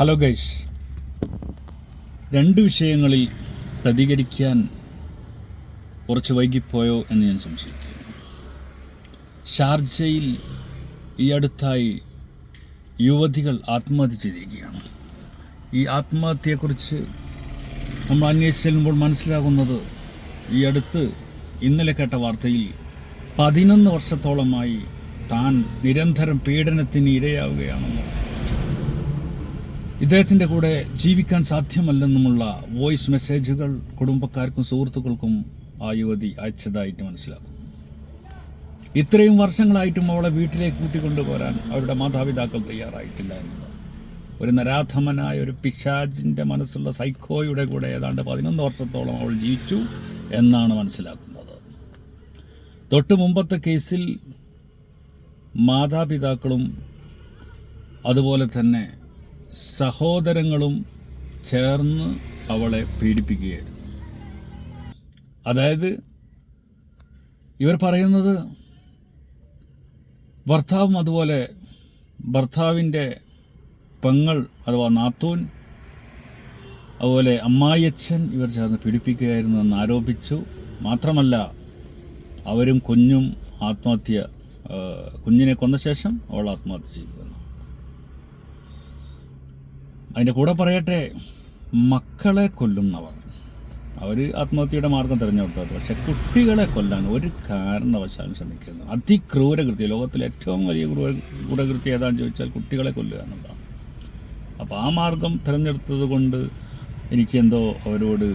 Hello guys രണ്ട് വിഷയങ്ങളിൽ പ്രതികരിക്കാൻ കുറച്ച് വൈകിപ്പോയോ എന്ന് ഞാൻ സംശയിക്കുന്നു. ഷാർജയിൽ ഈ അടുത്തായി യുവതികൾ ആത്മഹത്യ ചെയ്തിരിക്കുകയാണ്. ഈ ആത്മഹത്യയെക്കുറിച്ച് നമ്മൾ അന്വേഷിച്ച് ചെല്ലുമ്പോൾ മനസ്സിലാകുന്നത് ഈ അടുത്ത് ഇന്നലെ കേട്ട വാർത്തയിൽ പതിനൊന്ന് വർഷത്തോളമായി താൻ നിരന്തരം പീഡനത്തിന് ഇരയാവുകയാണെന്ന്. ഇദ്ദേഹത്തിന്റെ കൂടെ ജീവിക്കാൻ സാധ്യമല്ലെന്നുമുള്ള വോയിസ് മെസ്സേജുകൾ കുടുംബക്കാർക്കും സുഹൃത്തുക്കൾക്കും ആ യുവതി അയച്ചതായിട്ട് മനസ്സിലാക്കും. ഇത്രയും വർഷങ്ങളായിട്ടും അവളെ വീട്ടിലേക്ക് കൂട്ടിക്കൊണ്ടുപോരാൻ അവരുടെ മാതാപിതാക്കൾ തയ്യാറായിട്ടില്ല എന്നുള്ളത് ഒരു നരാധമനായ ഒരു പിശാജിന്റെ മനസ്സുള്ള സൈക്കോയുടെ കൂടെ ഏതാണ്ട് പതിനൊന്ന് വർഷത്തോളം അവൾ ജീവിച്ചു എന്നാണ് മനസ്സിലാക്കുന്നത്. തൊട്ടു മുമ്പത്തെ കേസിൽ മാതാപിതാക്കളും അതുപോലെ തന്നെ സഹോദരങ്ങളും ചേർന്ന് അവളെ പീഡിപ്പിക്കുകയായിരുന്നു അതായത് ഇവർ പറയുന്നത് ഭർത്താവും അതുപോലെ ഭർത്താവിന്റെ പെങ്ങൾ അഥവാ നാത്തൂൻ അതുപോലെ അമ്മായിയച്ഛൻ ഇവർ ചേർന്ന് പീഡിപ്പിക്കുകയായിരുന്നു എന്ന് ആരോപിച്ചു മാത്രമല്ല അവരും കുഞ്ഞും ആത്മഹത്യ കുഞ്ഞിനെ കൊന്ന ശേഷം അവൾ ആത്മഹത്യ എന്ന്. അതിന്റെ കൂടെ പറയട്ടെ മക്കളെ കൊല്ലുന്നവർ. അവർ ആത്മഹത്യയുടെ മാർഗം തിരഞ്ഞെടുത്തത് പക്ഷെ കുട്ടികളെ കൊല്ലാൻ ഒരു കാരണവശാലും ശ്രമിക്കുന്നു അതിക്രൂരകൃത്യം ലോകത്തിലെ ഏറ്റവും വലിയ ക്രൂര ഏതാണെന്ന് ചോദിച്ചാൽ കുട്ടികളെ കൊല്ലുക എന്നുള്ളതാണ്. അപ്പോൾ ആ മാർഗം തിരഞ്ഞെടുത്തത് കൊണ്ട് എനിക്കെന്തോ അവരോട്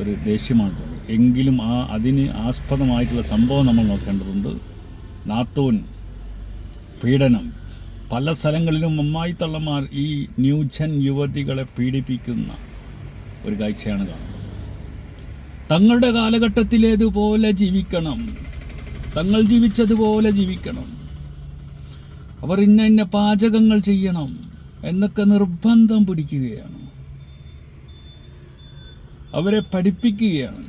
ഒരു ദേഷ്യമാണ് തോന്നി. എങ്കിലും ആ അതിന് ആസ്പദമായിട്ടുള്ള സംഭവം നമ്മൾ നോക്കേണ്ടതുണ്ട്. നാത്തോൻ പീഡനം പല സ്ഥലങ്ങളിലും അമ്മായി തള്ളമാർ ഈ ന്യൂജൻ യുവതികളെ പീഡിപ്പിക്കുന്ന ഒരു കാഴ്ചയാണ് കാണുന്നത്. തങ്ങളുടെ കാലഘട്ടത്തിലേതുപോലെ ജീവിക്കണം തങ്ങൾ ജീവിച്ചതുപോലെ ജീവിക്കണം അവർ ഇന്ന ഇന്ന പാചകങ്ങൾ ചെയ്യണം എന്നൊക്കെ നിർബന്ധം പിടിക്കുകയാണ്. അവരെ പഠിപ്പിക്കുകയാണ്.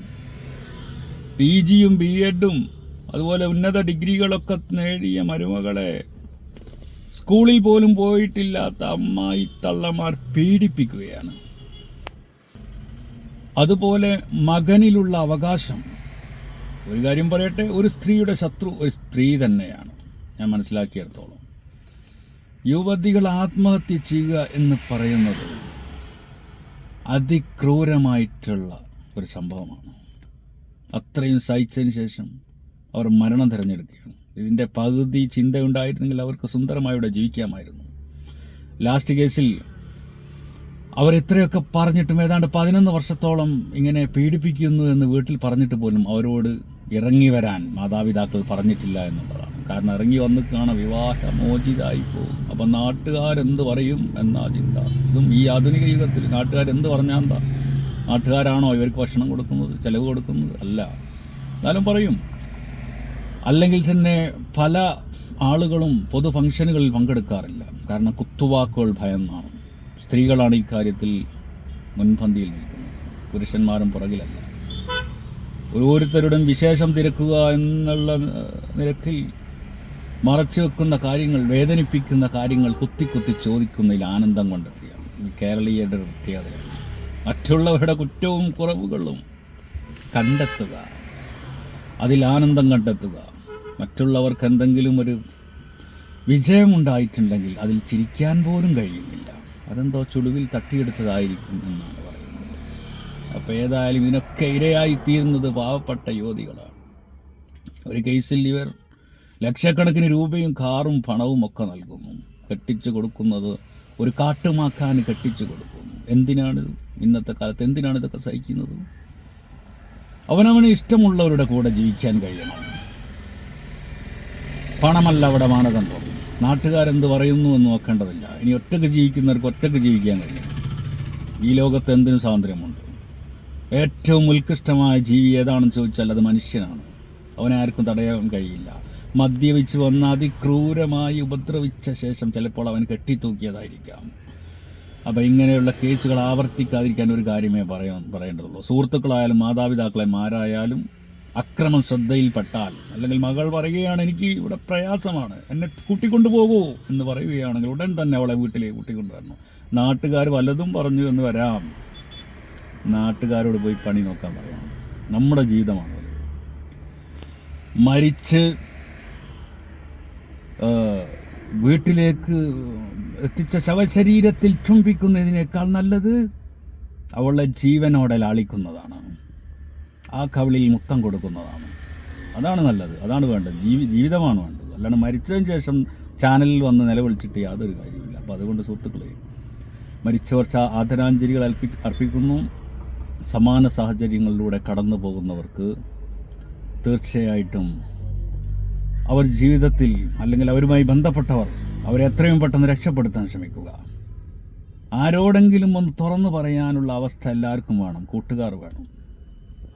പി ജിയും ബി എഡും അതുപോലെ ഉന്നത ഡിഗ്രികളൊക്കെ നേടിയ മരുമകളെ സ്കൂളിൽ പോലും പോയിട്ടില്ലാത്ത അമ്മായി തള്ളമാർ പീഡിപ്പിക്കുകയാണ്. അതുപോലെ മകനിലുള്ള അവകാശം. ഒരു കാര്യം പറയട്ടെ ഒരു സ്ത്രീയുടെ ശത്രു ഒരു സ്ത്രീ തന്നെയാണ്. ഞാൻ മനസ്സിലാക്കിയെടുത്തോളം. യുവതികൾ ആത്മഹത്യ ചെയ്യുക എന്ന് പറയുന്നത് അതിക്രൂരമായിട്ടുള്ള ഒരു സംഭവമാണ്. അത്രയും സഹിച്ചതിന് ശേഷം അവർ മരണം തിരഞ്ഞെടുക്കുകയാണ്. ഇതിന്റെ പകുതി ചിന്തയുണ്ടായിരുന്നെങ്കിൽ അവർക്ക് സുന്ദരമായി ഇവിടെ ജീവിക്കാമായിരുന്നു ലാസ്റ്റ് കേസിൽ അവരെത്രയൊക്കെ പറഞ്ഞിട്ടും ഏതാണ്ട് പതിനൊന്ന് വർഷത്തോളം ഇങ്ങനെ പീഡിപ്പിക്കുന്നു എന്ന് വീട്ടിൽ പറഞ്ഞിട്ട് പോലും അവരോട് ഇറങ്ങി വരാൻ മാതാപിതാക്കൾ പറഞ്ഞിട്ടില്ല എന്നുള്ളതാണ്. കാരണം ഇറങ്ങി വന്ന് കാണാൻ വിവാഹമോചിതായി പോകും. അപ്പം നാട്ടുകാരെന്ത് പറയും എന്നാ ചിന്ത. ഇതും ഈ ആധുനിക യുഗത്തിൽ നാട്ടുകാരെന്ത് പറഞ്ഞാൽ എന്താ? നാട്ടുകാരാണോ ഇവർക്ക് ഭക്ഷണം കൊടുക്കുന്നത് ചിലവ് കൊടുക്കുന്നത്? അല്ല. എന്നാലും പറയും. അല്ലെങ്കിൽ തന്നെ പല ആളുകളും പൊതു ഫംഗ്ഷനുകളിൽ പങ്കെടുക്കാറില്ല. കാരണം കുത്തുവാക്കുകൾ ഭയന്നാണ്. സ്ത്രീകളാണ് ഇക്കാര്യത്തിൽ മുൻപന്തിയിൽ നിൽക്കുന്നത്. പുരുഷന്മാരും പുറകിലല്ല. ഓരോരുത്തരുടെയും വിശേഷം തിരക്കുക എന്നുള്ള നിരക്കിൽ മറച്ചു വെക്കുന്ന കാര്യങ്ങൾ വേദനിപ്പിക്കുന്ന കാര്യങ്ങൾ കുത്തി കുത്തി ചോദിക്കുന്നതിൽ ആനന്ദം കണ്ടെത്തുകയാണ് ഈ കേരളീയരുടെ പ്രത്യേകതയാണ് മറ്റുള്ളവരുടെ കുറ്റവും കുറവുകളും കണ്ടെത്തുക. അതിൽ ആനന്ദം കണ്ടെത്തുക. മറ്റുള്ളവർക്ക് എന്തെങ്കിലും ഒരു വിജയമുണ്ടായിട്ടുണ്ടെങ്കിൽ അതിൽ ചിരിക്കാൻ പോലും കഴിയുന്നില്ല. അതെന്തോ ചുളിവിൽ തട്ടിയെടുത്തതായിരിക്കും എന്നാണ് പറയുന്നത്. അപ്പോൾ ഏതായാലും ഇതിനൊക്കെ ഇരയായി തീരുന്നത് പാവപ്പെട്ട യുവതികളാണ്. ഒരു കേസിൽ ഇവർ ലക്ഷക്കണക്കിന് രൂപയും കാറും പണവും ഒക്കെ നൽകുന്നു. കെട്ടിച്ചു കൊടുക്കുന്നത് ഒരു കാട്ടുമാക്കാൻ കെട്ടിച്ചു കൊടുക്കുന്നു. എന്തിനാണ് ഇന്നത്തെ കാലത്ത് എന്തിനാണ് ഇതൊക്കെ സഹിക്കുന്നത്? അവനവന് ഇഷ്ടമുള്ളവരുടെ കൂടെ ജീവിക്കാൻ കഴിയണം. പണമല്ല അവിടെ മാനദണ്ഡം. നാട്ടുകാരെന്ത് പറയുന്നു എന്ന് നോക്കേണ്ടതില്ല. ഇനി ഒറ്റയ്ക്ക് ജീവിക്കുന്നവർക്ക് ഒറ്റയ്ക്ക് ജീവിക്കാൻ കഴിയും ഈ ലോകത്ത് എന്തിനു സ്വാതന്ത്ര്യമുണ്ട്. ഏറ്റവും ഉത്കൃഷ്ടമായ ജീവി ഏതാണെന്ന് ചോദിച്ചാൽ അത് മനുഷ്യനാണ്. അവനെ ആർക്കും തടയാൻ കഴിയില്ല. മദ്യപിച്ച് വന്ന അതിക്രൂരമായി ഉപദ്രവിച്ച ശേഷം ചിലപ്പോൾ അവൻ കെട്ടിത്തൂക്കിയതായിരിക്കാം. അപ്പോൾ ഇങ്ങനെയുള്ള കേസുകൾ ആവർത്തിക്കാതിരിക്കാൻ ഒരു കാര്യമേ പറയാൻ പറയേണ്ടതുള്ളൂ. സുഹൃത്തുക്കളായാലും മാതാപിതാക്കളെ മാരായാലും അക്രമം ശ്രദ്ധയിൽപ്പെട്ടാൽ അല്ലെങ്കിൽ മകൾ പറയുകയാണ് എനിക്ക് ഇവിടെ പ്രയാസമാണ് എന്നെ കൂട്ടിക്കൊണ്ടു പോകൂ എന്ന് പറയുകയാണെങ്കിൽ ഉടൻ തന്നെ അവളെ വീട്ടിലേക്ക് കൂട്ടിക്കൊണ്ടുവരണം. നാട്ടുകാർ വല്ലതും പറഞ്ഞു എന്ന് വരാം. നാട്ടുകാരോട് പോയി പണി നോക്കാൻ പറയാം നമ്മുടെ ജീവിതമാണ് മരിച്ച് വീട്ടിലേക്ക് എത്തിച്ച ശവശരീരത്തിൽ ചുംബിക്കുന്നതിനേക്കാൾ നല്ലത് അവളെ ജീവനോടെ ലാളിക്കുന്നതാണ്. ആ കവിളിൽ മുത്തം കൊടുക്കുന്നതാണ്. അതാണ് നല്ലത്. അതാണ് വേണ്ടത്. ജീവി ജീവിതമാണ് വേണ്ടത്. അല്ലാണ്ട് മരിച്ചതിന് ശേഷം ചാനലിൽ വന്ന് നിലവിളിച്ചിട്ട് യാതൊരു കാര്യമില്ല അപ്പോൾ അതുകൊണ്ട് സുഹൃത്തുക്കളെ മരിച്ചവർ ആദരാഞ്ജലികൾ അർപ്പി അർപ്പിക്കുന്നു. സമാന സാഹചര്യങ്ങളിലൂടെ കടന്നു പോകുന്നവർക്ക് തീർച്ചയായിട്ടും അവർ ജീവിതത്തിൽ അല്ലെങ്കിൽ അവരുമായി ബന്ധപ്പെട്ടവർ അവരെ എത്രയും പെട്ടെന്ന് രക്ഷപ്പെടുത്താൻ ശ്രമിക്കുക. ആരോടെങ്കിലും ഒന്ന് തുറന്നു പറയാനുള്ള അവസ്ഥ എല്ലാവർക്കും വേണം കൂട്ടുകാർ വേണം.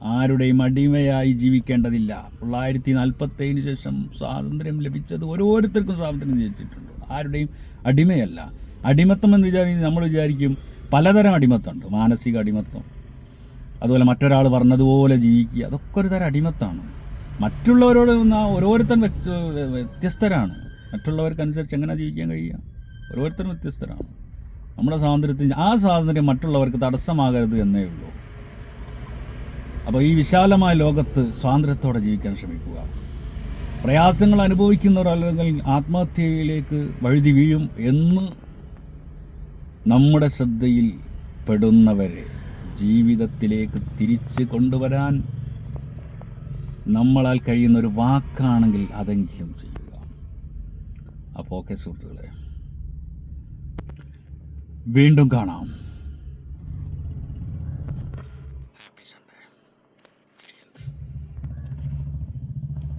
ആരുടെയും അടിമയായി ജീവിക്കേണ്ടതില്ല. തൊള്ളായിരത്തി നാൽപ്പത്തേഴിന് ശേഷം സ്വാതന്ത്ര്യം ലഭിച്ചത് ഓരോരുത്തർക്കും സ്വാതന്ത്ര്യം ലഭിച്ചിട്ടുണ്ട്. ആരുടെയും അടിമയല്ല. അടിമത്തം എന്ന് വിചാരിക്കും നമ്മൾ വിചാരിക്കും പലതരം അടിമത്തമുണ്ട്. മാനസിക അടിമത്തം. അതുപോലെ മറ്റൊരാൾ പറഞ്ഞതുപോലെ ജീവിക്കുക. അതൊക്കെ ഒരു തരം അടിമത്താണ്. മറ്റുള്ളവരോട് ഓരോരുത്തരും വ്യത്യസ്തരാണ്. മറ്റുള്ളവർക്കനുസരിച്ച് എങ്ങനെ ജീവിക്കാൻ കഴിയുക? ഓരോരുത്തരും വ്യത്യസ്തരാണ്. നമ്മുടെ സ്വാതന്ത്ര്യത്തിന് ആ സ്വാതന്ത്ര്യം മറ്റുള്ളവർക്ക് തടസ്സമാകരുത് എന്നേ ഉള്ളൂ. അപ്പോൾ ഈ വിശാലമായ ലോകത്ത് സ്വാതന്ത്ര്യത്തോടെ ജീവിക്കാൻ ശ്രമിക്കുക. പ്രയാസങ്ങൾ അനുഭവിക്കുന്നവർ അല്ലെങ്കിൽ ആത്മഹത്യയിലേക്ക് വഴുതി വീഴും എന്ന് നമ്മുടെ ശ്രദ്ധയിൽ പെടുന്നവരെ ജീവിതത്തിലേക്ക് തിരിച്ച് കൊണ്ടുവരാൻ നമ്മളാൽ കഴിയുന്ന ഒരു വാക്കാണെങ്കിൽ അതെങ്കിലും ചെയ്യുക അപ്പോൾ ഓക്കെ സുഹൃത്തുക്കളെ വീണ്ടും കാണാം.